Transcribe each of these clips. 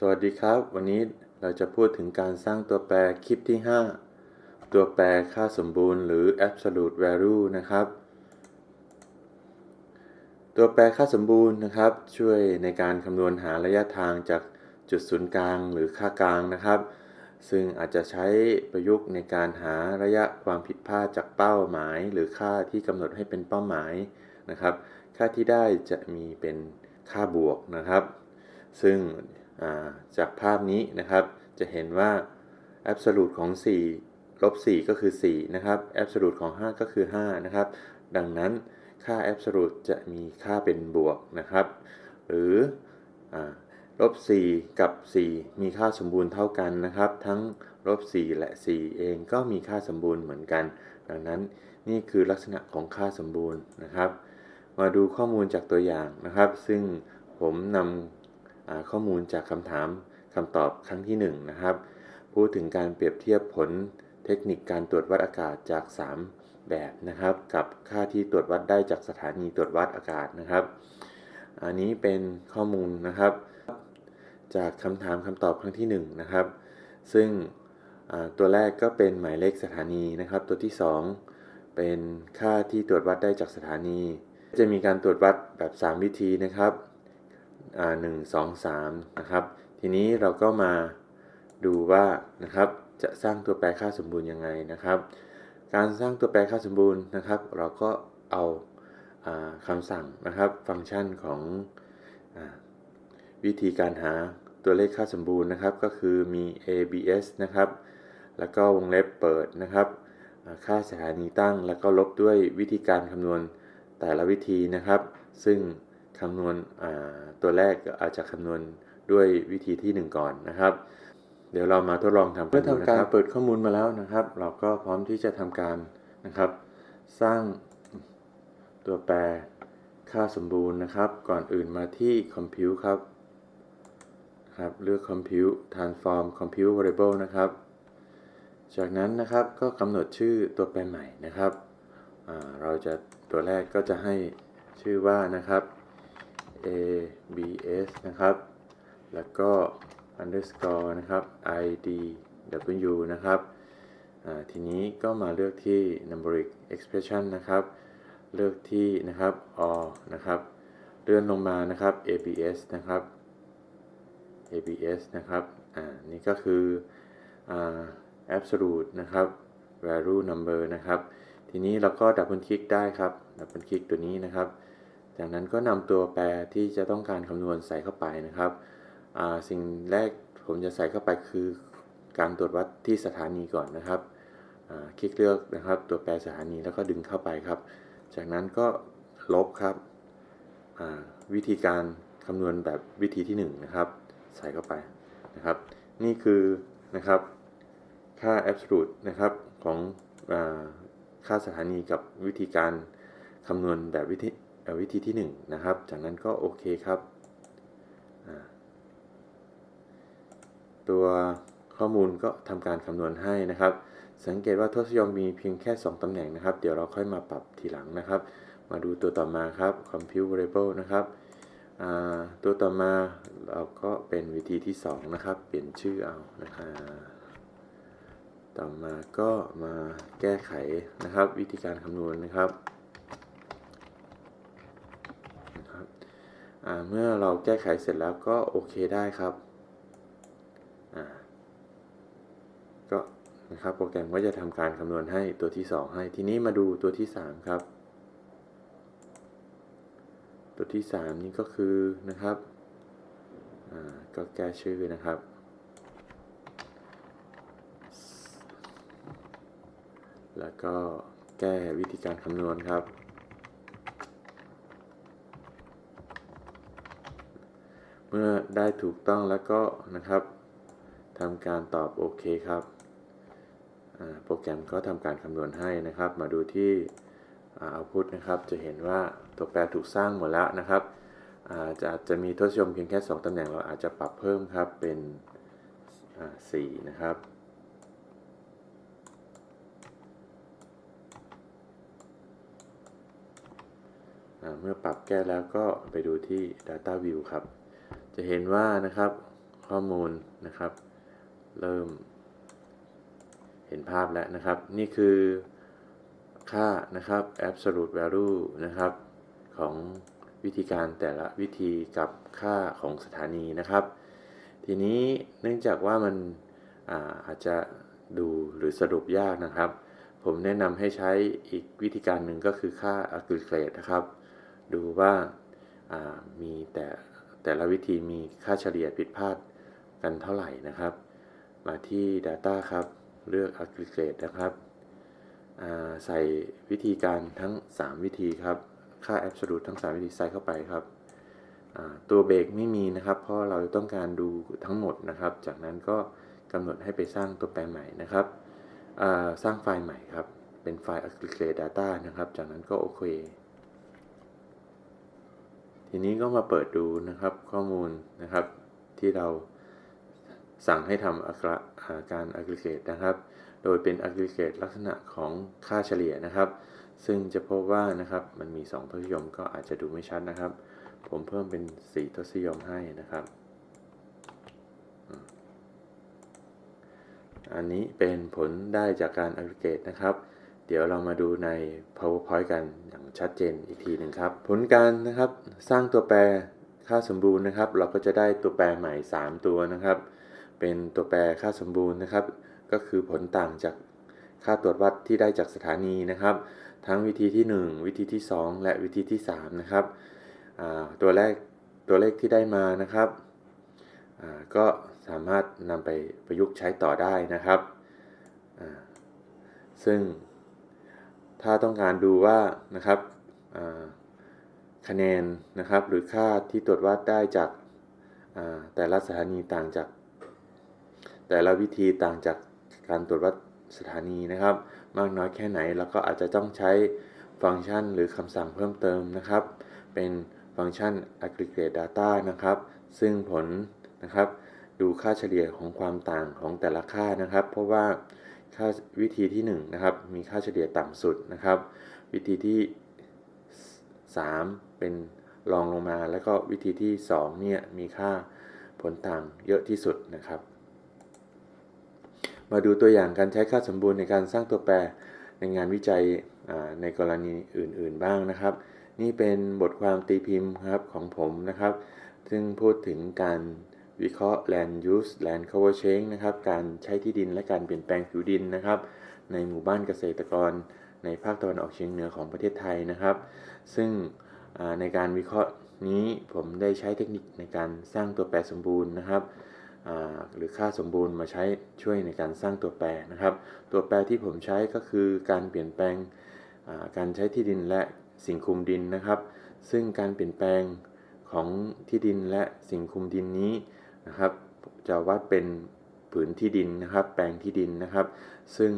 สวัสดีครับ วันนี้เราจะพูดถึงการสร้างตัวแปรคลิปที่ 5 ตัวแปรค่าสมบูรณ์หรือ absolute value นะครับ ตัวแปรค่าสมบูรณ์นะครับ ช่วยในการคำนวณหาระยะทางจากจุดศูนย์กลางหรือค่ากลางนะครับ ซึ่งอาจจะใช้ประยุกต์ในการหาระยะความผิดพลาดจากเป้าหมาย หรือค่าที่กำหนดให้เป็นเป้าหมายนะครับ ค่าที่ได้จะมีเป็นค่าบวกนะครับ ซึ่ง จากภาพนี้นะครับ จะเห็นว่า absolute ของ 4 ลบ 4 ก็คือ 4 นะครับ absolute ของ 5 ก็คือ 5 นะครับ ดังนั้นค่า absolute จะมีค่าเป็นบวกนะครับ หรือลบ 4 กับ 4 มีค่าสมบูรณ์เท่ากันนะครับ ทั้งลบ 4 และ 4 เองก็มีค่าสมบูรณ์เหมือนกัน ดังนั้นนี่คือลักษณะของค่าสมบูรณ์นะครับ มาดูข้อมูลจากตัวอย่างนะครับ ซึ่งผมนำ ข้อมูลจากคำถามคำตอบครั้งที่1นนะครับ พูดถึงการเปรียบเทียบผลเทคนิคการตรวจวัดอากาศจาก 3 แบบนะครับ กับค่าที่ตรวจวัดได้จากสถานีตรวจวัดอากาศนะครับ อันนี้เป็นข้อมูลนะครับ จากคำถามคำตอบครั้งที่1นะครับ ซึ่งตัวแรกก็เป็นหมายเลขสถานีนะครับ ตัวที่ 2 เป็นค่าที่ตรวจวัดได้จากสถานี จะมีการตรวจวัดแบบ 3 วิธีนะครับ หนึ่งสองสามนะครับ ทีนี้เราก็มาดูว่านะครับจะสร้างตัวแปรค่าสมบูรณ์ยังไงนะครับ การสร้างตัวแปรค่าสมบูรณ์นะครับ เราก็เอาคำสั่งนะครับฟังก์ชันของอวิธีการหาตัวเลขค่าสมบูรณ์นะครับ ก็คือมี abs นะครับ แล้วก็วงเล็บเปิดนะครับค่าสถานีตั้งแล้วก็ลบด้วยวิธีการคำนวณแต่ละวิธีนะครับ ซึ่ง คำนวณตัวแรกอาจจะคำนวณด้วยวิธีที่ 1 ก่อนนะครับ เดี๋ยวเรามาทดลองทำเมื่อทำการเปิดข้อมูลมาแล้วนะครับ เราก็พร้อมที่จะทำการนะครับ สร้างตัวแปรค่าสมบูรณ์นะครับ ก่อนอื่นมาที่ compute ครับครับเลือก compute transform compute variable นะครับ จากนั้นนะครับก็กำหนดชื่อตัวแปรใหม่นะครับ เราจะตัวแรกก็จะให้ชื่อว่านะครับ abs นะครับ แล้วก็ underscore นะครับ idw นะครับทีนี้ก็มาเลือกที่ numeric expression นะครับ เลือกที่นะครับ R นะครับ เลื่อนลงมานะครับ abs นะครับ abs นะครับ อ่า นี่ก็คือ อ่า absolute นะครับ value number นะครับ ทีนี้เราก็ดับเบิลคลิกได้ครับ ดับเบิลคลิกตัวนี้นะครับ จากนั้นก็นำตัวแปรที่จะต้องการคำนวณใส่เข้าไปนะครับ สิ่งแรกผมจะใส่เข้าไปคือการตรวจวัดที่สถานีก่อนนะครับคลิกเลือกนะครับ ตัวแปรสถานีแล้วก็ดึงเข้าไปครับ จากนั้นก็ลบครับวิธีการคำนวณแบบวิธีที่1นนะครับ ใส่เข้าไปนะครับ นี่คือนะครับค่า absolute นะครับของอค่าสถานีกับวิธีการคำนวณแบบวิธี วิธีที่ 1 นะครับ จากนั้นก็โอเคครับ ตัวข้อมูลก็ทำการคำนวณให้นะครับ สังเกตว่าทศยมมีเพียงแค่ 2ตำแหน่งนะครับ เดี๋ยวเราค่อยมาปรับทีหลังนะครับ มาดูตัวต่อมาครับ compute variable นะครับตัวต่อมาเราก็เป็นวิธีที่ 2 นะครับ เปลี่ยนชื่อเอานะครับต่อมาก็มาแก้ไขนะครับ วิธีการคำนวณนะครับ เมื่อเราแก้ไขเสร็จแล้วก็โอเคได้ครับก็นะครับโปรแกรมก็จะทำการคำนวณให้ตัวที่ 2 ให้ ทีนี้มาดูตัวที่ 3 ครับ ตัวที่ 3 นี่ก็คือนะครับก็แก้ชื่อนะครับ แล้วก็แก้วิธีการคำนวณครับ เมื่อได้ถูกต้องแล้วก็นะครับทำการตอบโอเคครับ โปรแกรมก็ทำการคำนวณให้นะครับ มาดูที่เอาพุทนะครับ จะเห็นว่าตัวแปรถูกสร้างหมดแล้วนะครับจะจะมีทศนิยมเพียงแค่ 2ตำแหน่งเราอาจจะปรับเพิ่มครับเป็น4นะครับ เมื่อปรับแก้แล้วก็ไปดูที่ Data View ครับ จะเห็นว่านะครับข้อมูลนะครับ เริ่ม เห็นภาพแล้วนะครับ นี่คือค่านะครับ absolute value นะครับ ของวิธีการแต่ละวิธีกับค่าของสถานีนะครับ ทีนี้เนื่องจากว่ามันอาอาจจะดูหรือสรุปยากนะครับ ผมแนะนำให้ใช้อีกวิธีการหนึ่งก็คือค่า aggregate นะครับ ดูว่ามีแต่ แต่ละวิธีมีค่าเฉลี่ยผิดพลาดกันเท่าไหร่นะครับ มาที่ Data ครับ เลือก Aggregate นะครับ ใส่วิธีการทั้ง 3 วิธีครับ ค่า Absolute ทั้ง 3 วิธีใส่เข้าไปครับ ตัวเบรกไม่มีนะครับ เพราะเราต้องการดูทั้งหมดนะครับ จากนั้นก็กำหนดให้ไปสร้างตัวแปรใหม่นะครับ สร้างไฟล์ใหม่ครับ เป็นไฟล์ Aggregate Data นะครับ จากนั้นก็โอเค ทีนี้ก็มาเปิดดูนะครับข้อมูลนะครับที่เราสั่งให้ทำการ aggregate นะครับ โดยเป็น aggregate ลักษณะของค่าเฉลี่ยนะครับ ซึ่งจะพบว่านะครับมันมี 2 ทศนิยมก็อาจจะดูไม่ชัดนะครับ ผมเพิ่มเป็น 4 ทศนิยมให้นะครับ อันนี้เป็นผลได้จากการ aggregate นะครับ เดี๋ยวเรามาดูใน powerpoint กันอย่างชัดเจนอีกทีหนึ่งครับ ผลการนะครับสร้างตัวแปรค่าสมบูรณ์นะครับ เราก็จะได้ตัวแปรใหม่ 3 ตัวนะครับ เป็นตัวแปรค่าสมบูรณ์นะครับ ก็คือผลต่างจากค่าตรวจวัดที่ได้จากสถานีนะครับ ทั้งวิธีที่ 1 วิธีที่ 2 และวิธีที่ 3 นะครับตัวแรกตัวเลขที่ได้มานะครับก็สามารถนำไปประยุกต์ใช้ต่อได้นะครับ ซึ่ง ถ้าต้องการดูว่านะครับคะแนนนะครับ หรือค่าที่ตรวจวัดได้จากแต่ละสถานีต่างจาก แต่ละวิธีต่างจากการตรวจวัดสถานีนะครับ มากน้อยแค่ไหนเราก็อาจจะต้องใช้ฟังก์ชันหรือคำสั่งเพิ่มเติมนะครับ เป็นฟังก์ชัน aggregate data นะครับ ซึ่งผลนะครับ ดูค่าเฉลี่ยของความต่างของแต่ละค่านะครับ เพราะว่า ค่าวิธีที่1นะครับมีค่าเฉลี่ยต่ำสุดนะครับ วิธีที่ 3 เป็นรองลงมาแล้วก็วิธีที่2เนี่ยมีค่าผลต่างเยอะที่สุดนะครับ มาดูตัวอย่างการใช้ค่าสมบูรณ์ในการสร้างตัวแปรในงานวิจัยในกรณีอื่น ๆบ้างนะครับ นี่เป็นบทความตีพิมพ์ครับของผมนะครับ ซึ่งพูดถึงการ วิเคราะห์ land use land cover change นะครับ การใช้ที่ดินและการเปลี่ยนแปลงผิวดินนะครับ ในหมู่บ้านเกษตรกร ในภาคตะวันออกเฉียงเหนือของประเทศไทยนะครับ ซึ่งในการวิเคราะห์นี้ผมได้ใช้เทคนิคในการสร้างตัวแปรสมบูรณ์นะครับหรือค่าสมบูรณ์มาใช้ช่วยในการสร้างตัวแปรนะครับ ตัวแปรที่ผมใช้ก็คือการเปลี่ยนแปลงการใช้ที่ดินและสิ่งคุมดินนะครับ ซึ่งการเปลี่ยนแปลงของที่ดินและสิ่งคุมดินนี้ นะครับ จะวัดเป็นผืนที่ดินนะครับ แปลงที่ดินนะครับ ซึ่ง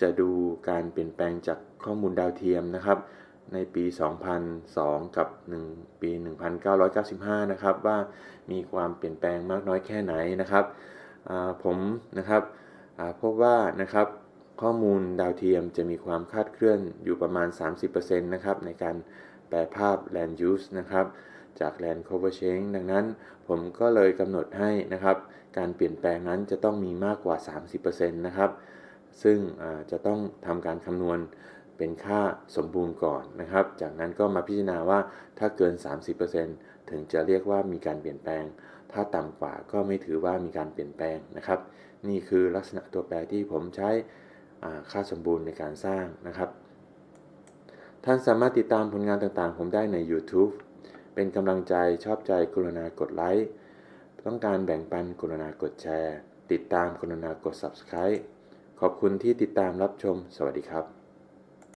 จะดูการเปลี่ยนแปลงจากข้อมูลดาวเทียมนะครับ ในปี 2002 กับ 1 ปี 1995 นะครับ ว่ามีความเปลี่ยนแปลงมากน้อยแค่ไหนนะครับผมนะครับพบว่านะครับข้อมูลดาวเทียมจะมีความคาดเคลื่อนอยู่ประมาณ 30%นะครับในการแปลภาพ land use นะครับ จาก land cover change ดังนั้นผมก็เลยกำหนดให้นะครับ การเปลี่ยนแปลงนั้นจะต้องมีมากกว่า 30%นะครับ ซึ่งจะต้องทำการคำนวณเป็นค่าสมบูรณ์ก่อนนะครับ จากนั้นก็มาพิจารณาว่าถ้าเกิน 30%ถึงจะเรียกว่ามีการเปลี่ยนแปลง ถ้าต่ำกว่าก็ไม่ถือว่ามีการเปลี่ยนแปลงนะครับ นี่คือลักษณะตัวแปรที่ผมใช้ค่าสมบูรณ์ในการสร้างนะครับ ท่านสามารถติดตามผลงานต่างๆ ผมได้ใน YouTube เป็นกำลังใจชอบใจกรุณากดไลค์ต้องการแบ่งปันกรุณากดแชร์ ติดตามกรุณากด Subscribe ขอบคุณที่ติดตามรับชม สวัสดีครับ